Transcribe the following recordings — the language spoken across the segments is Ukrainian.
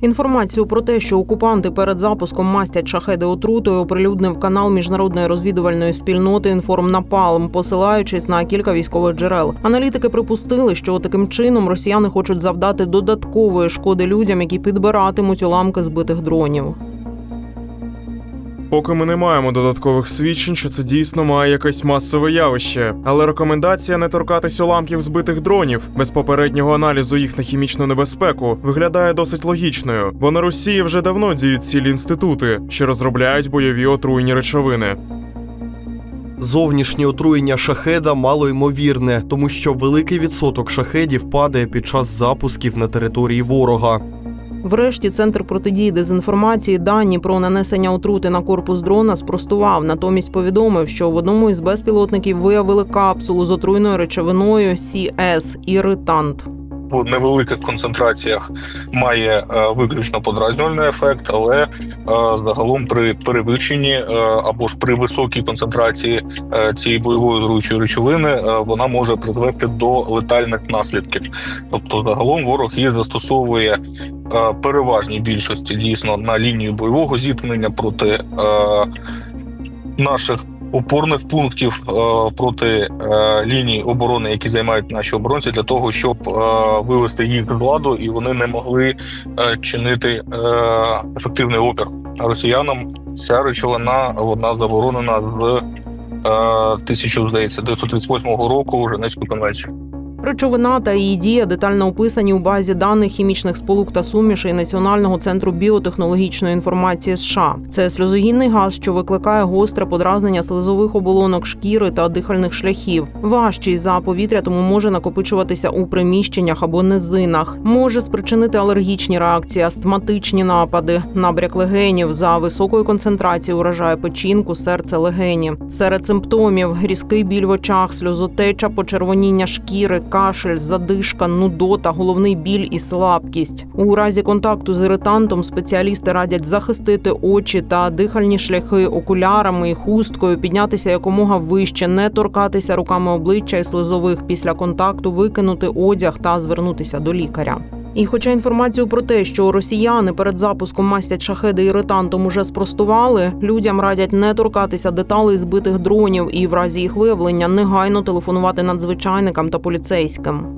Інформацію про те, що окупанти перед запуском мастять шахеди отрутою, оприлюднив канал міжнародної розвідувальної спільноти «Інформнапалм», посилаючись на кілька військових джерел. Аналітики припустили, що таким чином росіяни хочуть завдати додаткової шкоди людям, які підбиратимуть уламки збитих дронів. Поки ми не маємо додаткових свідчень, що це дійсно має якесь масове явище, але рекомендація не торкатись уламків збитих дронів без попереднього аналізу їх на хімічну небезпеку виглядає досить логічною, бо на Росії вже давно діють цілі інститути, що розробляють бойові отруйні речовини. Зовнішнє отруєння шахеда мало ймовірне, тому що великий відсоток шахедів падає під час запусків на території ворога. Врешті центр протидії дезінформації дані про нанесення отрути на корпус дрона спростував. Натомість повідомив, що в одному із безпілотників виявили капсулу з отруйною речовиною CS – іритант. В невеликих концентраціях має е, виключно подразнювальний ефект, але е, загалом при перевищенні е, або ж при високій концентрації цієї бойової отруючої речовини вона може призвести до летальних наслідків. Тобто, загалом ворог її застосовує переважній більшості дійсно на лінію бойового зіткнення проти наших. Опорних пунктів е, проти лінії ліній оборони, які займають наші оборонці, для того, щоб е, вивести їх з ладу, і вони не могли е, чинити е, ефективний опір росіянам. Ця речовина вона заборонена з е, 1000, здається, 938 року Женевської конвенції. Речовина та її дія детально описані у базі даних хімічних сполук та сумішей Національного центру біотехнологічної інформації США. Це сльозогінний газ, що викликає гостре подразнення слизових оболонок шкіри та дихальних шляхів. Важчий за повітря, тому може накопичуватися у приміщеннях або низинах. Може спричинити алергічні реакції, астматичні напади, набряк легенів за високою концентрацією уражає печінку, серце, легені. Серед симптомів різкий біль в очах, сльозотеча, почервоніння шкіри, кашель, задишка, нудота, головний біль і слабкість. У разі контакту з іритантом спеціалісти радять захистити очі та дихальні шляхи окулярами і хусткою, піднятися якомога вище, не торкатися руками обличчя і слизових після контакту, викинути одяг та звернутися до лікаря. І хоча інформацію про те, що росіяни перед запуском мастять шахеди і ретантом уже спростували, людям радять не торкатися деталей збитих дронів і в разі їх виявлення негайно телефонувати надзвичайникам та поліцейським.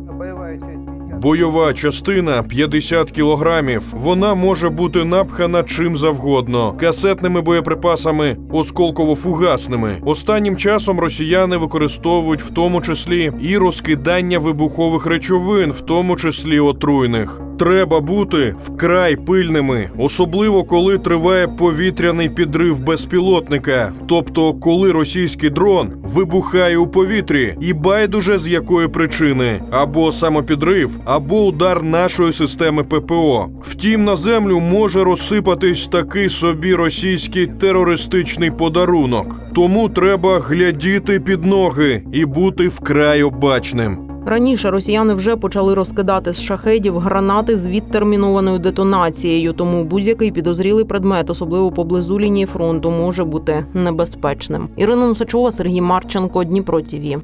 Бойова частина 50 кілограмів. Вона може бути напхана чим завгодно: касетними боєприпасами, осколково-фугасними. Останнім часом росіяни використовують в тому числі і розкидання вибухових речовин, в тому числі отруйних. Треба бути вкрай пильними, особливо коли триває повітряний підрив безпілотника, тобто коли російський дрон вибухає у повітрі, і байдуже з якої причини, або самопідрив, або удар нашої системи ППО. Втім, на землю може розсипатись такий собі російський терористичний подарунок. Тому треба глядіти під ноги і бути вкрай обачним. Раніше росіяни вже почали розкидати з шахедів гранати з відтермінованою детонацією, тому будь-який підозрілий предмет, особливо поблизу лінії фронту, може бути небезпечним. Ірина Носачова, Сергій Марченко, Дніпро ТІВІ.